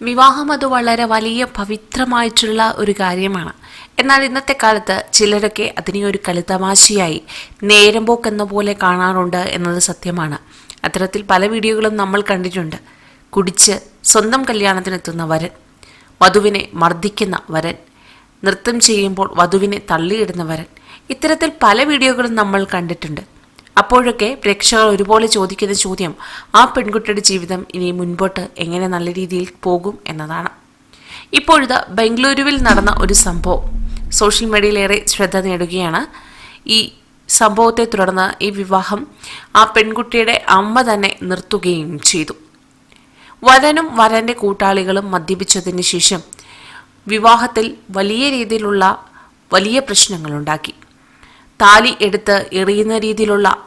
വിവാഹം അത് വളരെ വലിയ പവിത്രമായിട്ടുള്ള ഒരു കാര്യമാണ്. എന്നാൽ ഇന്നത്തെ കാലത്ത് ചിലരൊക്കെ അതിനെ ഒരു കളിതമാശയായി നേരം പോക്കെന്ന പോലെ കാണാറുണ്ട് എന്നത് സത്യമാണ്. അത്തരത്തിൽ പല വീഡിയോകളും നമ്മൾ കണ്ടിട്ടുണ്ട്. കുടിച്ച് സ്വന്തം കല്യാണത്തിനെത്തുന്ന വരൻ വധുവിനെ മർദ്ദിക്കുന്ന വരൻ നൃത്തം ചെയ്യുമ്പോൾ വധുവിനെ തള്ളിയിടുന്ന വരൻ ഇത്തരത്തിൽ പല വീഡിയോകളും നമ്മൾ കണ്ടിട്ടുണ്ട്. അപ്പോഴൊക്കെ പ്രേക്ഷകർ ഒരുപോലെ ചോദിക്കുന്ന ചോദ്യം ആ പെൺകുട്ടിയുടെ ജീവിതം ഇനി മുൻപോട്ട് എങ്ങനെ നല്ല രീതിയിൽ പോകും എന്നതാണ്. ഇപ്പോഴത് ബംഗളൂരുവിൽ നടന്ന ഒരു സംഭവം. സോഷ്യൽ മീഡിയയിലേറെ ശ്രദ്ധ നേടുകയാണ്. ഈ സംഭവത്തെ തുടർന്ന് ഈ വിവാഹം ആ പെൺകുട്ടിയുടെ അമ്മ തന്നെ നിർത്തുകയും ചെയ്തു. വരനും വരന്റെ കൂട്ടാളികളും മദ്യപിച്ചതിന് ശേഷം വിവാഹത്തിൽ വലിയ രീതിയിലുള്ള വലിയ പ്രശ്നങ്ങളുണ്ടാക്കി. താലി എടുത്ത് എറിയുന്ന രീതിയിലുള്ള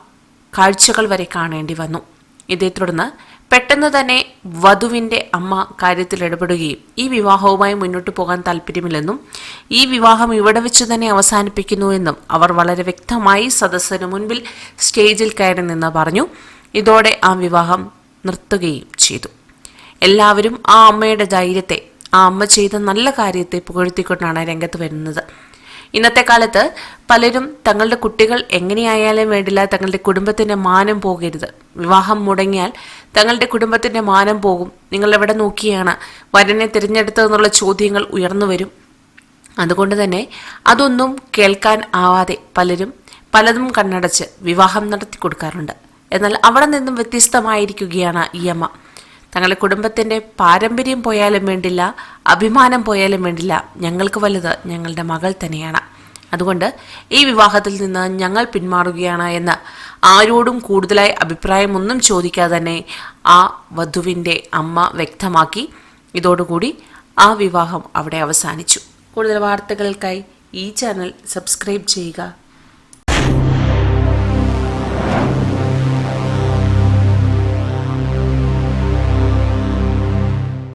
കാഴ്ചകൾ വരെ കാണേണ്ടി വന്നു. ഇതേ തുടർന്ന് പെട്ടെന്ന് തന്നെ വധുവിന്റെ അമ്മ കാര്യത്തിൽ ഇടപെടുകയും ഈ വിവാഹവുമായി മുന്നോട്ട് പോകാൻ താല്പര്യമില്ലെന്നും ഈ വിവാഹം ഇവിടെ വെച്ച് തന്നെ അവസാനിപ്പിക്കുന്നുവെന്നും അവർ വളരെ വ്യക്തമായി സദസ്സിന് മുൻപിൽ സ്റ്റേജിൽ കയറി നിന്ന് പറഞ്ഞു. ഇതോടെ ആ വിവാഹം നിർത്തുകയും ചെയ്തു. എല്ലാവരും ആ അമ്മയുടെ ധൈര്യത്തെ ആ അമ്മ ചെയ്ത നല്ല കാര്യത്തെ പുകഴ്ത്തിക്കൊണ്ടാണ് രംഗത്ത് വരുന്നത്. ഇന്നത്തെ കാലത്ത് പലരും തങ്ങളുടെ കുട്ടികൾ എങ്ങനെയായാലും വേണ്ടില്ല തങ്ങളുടെ കുടുംബത്തിന്റെ മാനം പോകരുത്. വിവാഹം മുടങ്ങിയാൽ തങ്ങളുടെ കുടുംബത്തിന്റെ മാനം പോകും. നിങ്ങൾ എവിടെ നോക്കിയാണ് വരനെ തിരഞ്ഞെടുത്തതെന്നുള്ള ചോദ്യങ്ങൾ ഉയർന്നു വരും. അതുകൊണ്ട് തന്നെ അതൊന്നും കേൾക്കാൻ ആവാതെ പലരും പലതും കണ്ണടച്ച് വിവാഹം നടത്തി കൊടുക്കാറുണ്ട് എന്നാൽ അവിടെ നിന്നും വ്യത്യസ്തമായിരിക്കുകയാണ് ഈ അമ്മ. തങ്ങളുടെ കുടുംബത്തിന്റെ പാരമ്പര്യം പോയാലും വേണ്ടില്ല അഭിമാനം പോയാലും വേണ്ടില്ല ഞങ്ങൾക്ക് വലുത് ഞങ്ങളുടെ മകൾ തന്നെയാണ്. അതുകൊണ്ട് ഈ വിവാഹത്തിൽ നിന്ന് ഞങ്ങൾ പിന്മാറുകയാണ് എന്ന് ആരോടും കൂടുതലായി അഭിപ്രായമൊന്നും ചോദിക്കാതെ തന്നെ ആ വധുവിന്റെ അമ്മ വ്യക്തമാക്കി. ഇതോടുകൂടി ആ വിവാഹം അവിടെ അവസാനിച്ചു. കൂടുതൽ വാർത്തകൾക്കായി ഈ ചാനൽ സബ്സ്ക്രൈബ് ചെയ്യുക.